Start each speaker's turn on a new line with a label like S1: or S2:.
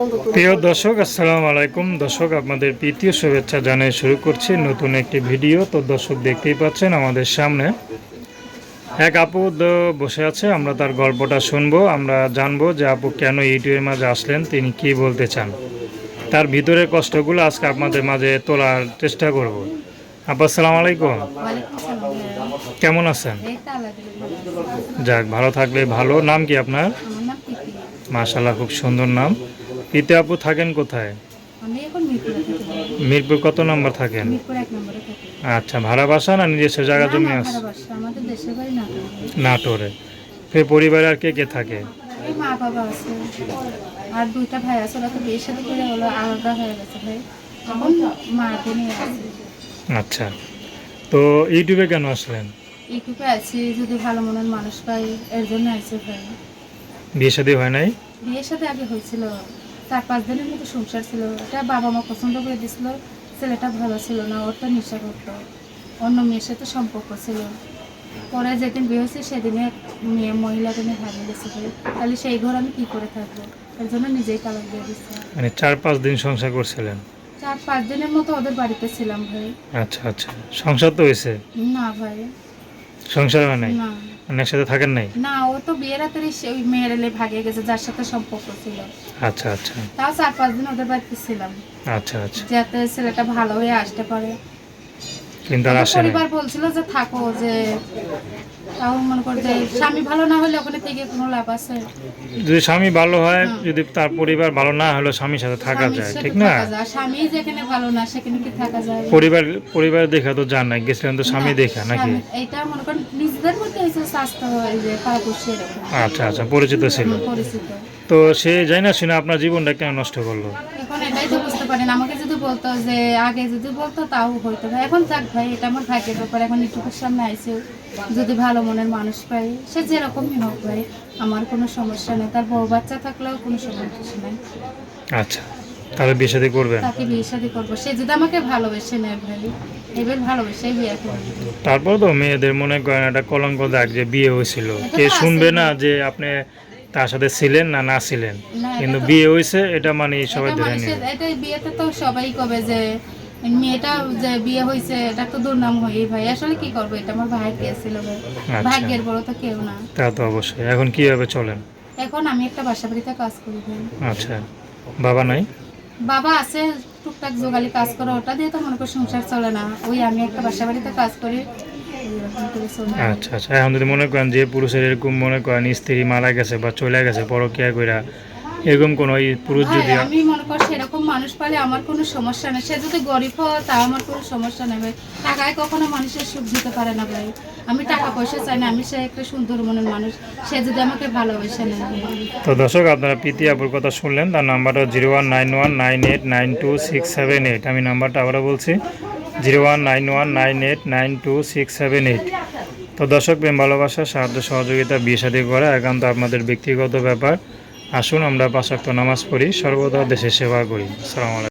S1: প্রিয় দর্শক আসসালামু আলাইকুম। দর্শক আপনাদের প্রীতীয় শুভেচ্ছা জানিয়ে শুরু করছি নতুন একটি ভিডিও। তো দর্শক দেখতেই পাচ্ছেন আমাদের সামনে এক আপু বসে আছে। আমরা তার গল্পটা শুনব। আমরা জানব যে আপু কেন ইউটিউবের মাঝে আসলেন তিনি কি বলতে চান। তার ভিতরের কষ্টগুলো আজকে আপনাদের মাঝে তোলার চেষ্টা করব। আপু আসসালামু আলাইকুম। কেমন আছেন। যাক ভালো থাকলে ভালো। নাম কি আপনার? মাশাল্লাহ খুব সুন্দর নাম। প্রীতি আপু থাকেন কোথায়?
S2: মিরপুরে
S1: কত নম্বর থাকেন। আচ্ছা ভাড়া বাসা না নিজস্ব জায়গা জমি আছে?
S2: নাটোরে।
S1: ফের পরিবারে আর কে কে থাকে?
S2: মা বাবা আছে আর দুইটা ভাই আছে ওরা তো বিয়ের সাথে করে হলো আলাদা হয়ে গেছে ভাই। এখন মাকে নিয়ে আছে।
S1: আচ্ছা তো ইউটিউবে কেন আসলেন?
S2: ইউটিউবে আছি যদি ভালো মনের মানুষ পাই এর জন্য আছে ভাই।
S1: বিয়ে শাদী হয় নাই?
S2: বিয়ের সাথে আগে হয়েছিল। চার পাঁচ দিনের মতো সংসার ছিল। এটা বাবা মা পছন্দ করে দিছিল ছেলেটা ভালো ছিল না ওর তো নেশা করতো। অন্য মেয়ের সাথে সম্পর্ক ছিল। পরে যেদিন বিয়ে হয়েছে সেদিনে মেয়ে মহিলাকে নিয়ে হারিয়ে গেছে তাহলে সেই ঘর আমি কি করে থাকব? এর জন্য নিজেই তালাক দিয়ে দিচ্ছি
S1: মানে চার পাঁচ দিন সংসার করছিলেন?
S2: চার পাঁচ দিনের মতো ওদের বাড়িতে ছিলাম ভাই।
S1: আচ্ছা আচ্ছা। সংসার তো হয়েছে?
S2: না ভাই।
S1: সংসার হয় নাই?
S2: না।
S1: মানে একসাথে থাকেন নাই?
S2: না ও তো বিয়ের রাতে ওই মেয়ের এলে ভাগে গেছে যার সাথে সম্পর্ক ছিল।
S1: আচ্ছা আচ্ছা।
S2: তাও চার পাঁচ দিন ওদের বাড়িতে ছিলাম।
S1: আচ্ছা আচ্ছা।
S2: যাতে ছেলেটা ভালো হয়ে আসতে পারে।
S1: কিন্তু আর আসে
S2: পরিবার বলছিল যে থাকো যে তাও মনে কর যে স্বামী ভালো না হলে ওখানে থেকে কোনো লাভ আছে।
S1: যদি স্বামী ভালো হয় যদি তার পরিবার ভালো না হলে স্বামীর সাথে থাকা যায় ঠিক না?
S2: স্বামী যেখানে ভালো না সেখানে কি থাকা যায়?
S1: পরিবার পরিবার দেখা তো নাই গেছিলেন তো স্বামী দেখা নাকি?
S2: স্বামী- মনে করেন নিজেদের মধ্যে হয়েছে স্বাস্থ্য এই যে পারপোষী
S1: আচ্ছা আচ্ছা পরিচিত ছিল।
S2: পরিচিত।
S1: তো সে যাই না শুনে আপনার জীবনটা কেন নষ্ট করল?
S2: এখন এটাই তো বুঝতে পারেন আমাকে বলতো যে আগে যদি বলতো তাও হইতো। ভাই এখন থাক ভাই এটা আমার ভাগ্যের ব্যাপার। এখন ইউটিউবের সামনে আইসে যদি ভালো মনের মানুষ পাই সে যেরকমই হোক ভাই আমার কোনো সমস্যা নেই। তার বউ বাচ্চা থাকলেও কোনো সমস্যা নেই।
S1: আচ্ছা তাহলে বিয়ে শাদী করবেন?
S2: তাকে বিয়ে শাদি করব। সে যদি আমাকে ভালোবেসে নেয় ভাই এবার ভালোবেসে বিয়ে করব।
S1: তারপর তো মেয়েদের মনে করেন একটা কলঙ্ক দাগ যে বিয়ে হয়েছিল। কে শুনবে না যে আপনি তার সাথে ছিলেন না না ছিলেন? কিন্তু বিয়ে হয়েছে এটা মানে সবাই ধরে
S2: মানুষের
S1: নেবে
S2: এটা বিয়েতে তো সবাই কবে যে মেয়েটা যে বিয়ে হয়েছে এটা তো দুর্নাম হয়ে ভাই। আসলে কি করব এটা আমার ভাগ্যে ছিল ভাই।
S1: আচ্ছা।
S2: ভাগ্যের বড় তো কেউ না।
S1: তা তো অবশ্যই। এখন কীভাবে চলেন?
S2: এখন আমি একটা বাসা বাড়িতে কাজ করি
S1: আচ্ছা। বাবা নাই?
S2: বাবা আছে টুকটাক জোগালি কাজ করে ওটা দিয়ে তো মনে করি সংসার চলে না। ওই আমি একটা বাসা বাড়িতে কাজ করি।
S1: আচ্ছা আচ্ছা। এখন যদি মনে করেন যে পুরুষের এরকম মনে করেন স্ত্রী মারা গেছে বা চলে গেছে পরকিয়া কইরা এরকম কোন ওই পুরুষ যদি
S2: আমি মনে করি সেরকম মানুষ পালে আমার কোনো সমস্যা নেই। সে যদি গরিব হয় তা আমার কোনো সমস্যা নেই ভাই। টাকায় কখনো মানুষের সুখ দিতে পারে না ভাই। আমি টাকা পয়সা চাই না আমি সে একটা সুন্দর মনের মানুষ। সে যদি আমাকে ভালোবেসে
S1: তো দর্শক আপনারা প্রীতি আপুর কথা শুনলেন। তার নাম্বারটা zero one nine one nine eight nine two six seven eight. আমি নাম্বারটা আবারও বলছি। Zero one nine one nine eight nine two six seven eight. তো দর্শক, প্রেম, ভালোবাসা, সাহায্য, সহযোগিতা বিয়ে সাদী করা একান্ত আপনাদের ব্যক্তিগত ব্যাপার। আসুন, আমরা পাশাক্ত নামাজ পড়ি, সর্বদা দেশের সেবা করি। সালামালাইকুম